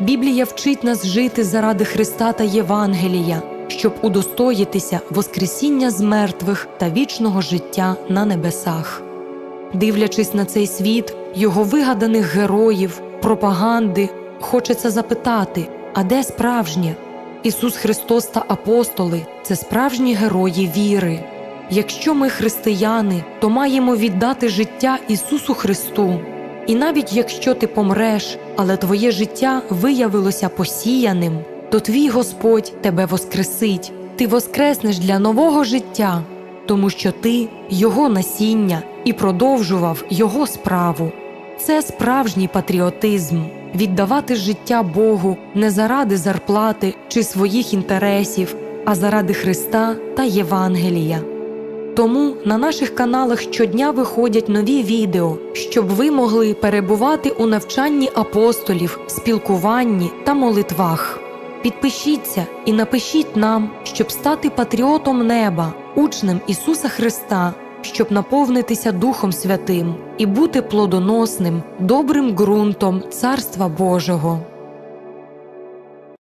Біблія вчить нас жити заради Христа та Євангелія, щоб удостоїтися Воскресіння з мертвих та вічного життя на небесах. Дивлячись на цей світ, його вигаданих героїв, пропаганди, хочеться запитати, а де справжнє? Ісус Христос та апостоли це справжні герої віри. Якщо ми християни, то маємо віддати життя Ісусу Христу. І навіть якщо ти помреш, але твоє життя виявилося посіяним, то твій Господь тебе воскресить, ти воскреснеш для нового життя, тому що ти Його насіння і продовжував Його справу. Це справжній патріотизм віддавати життя Богу не заради зарплати чи своїх інтересів, а заради Христа та Євангелія. Тому на наших каналах щодня виходять нові відео, щоб ви могли перебувати у навчанні апостолів, спілкуванні та молитвах. Підпишіться і напишіть нам, щоб стати патріотом неба, учнем Ісуса Христа, щоб наповнитися Духом Святим і бути плодоносним, добрим ґрунтом Царства Божого.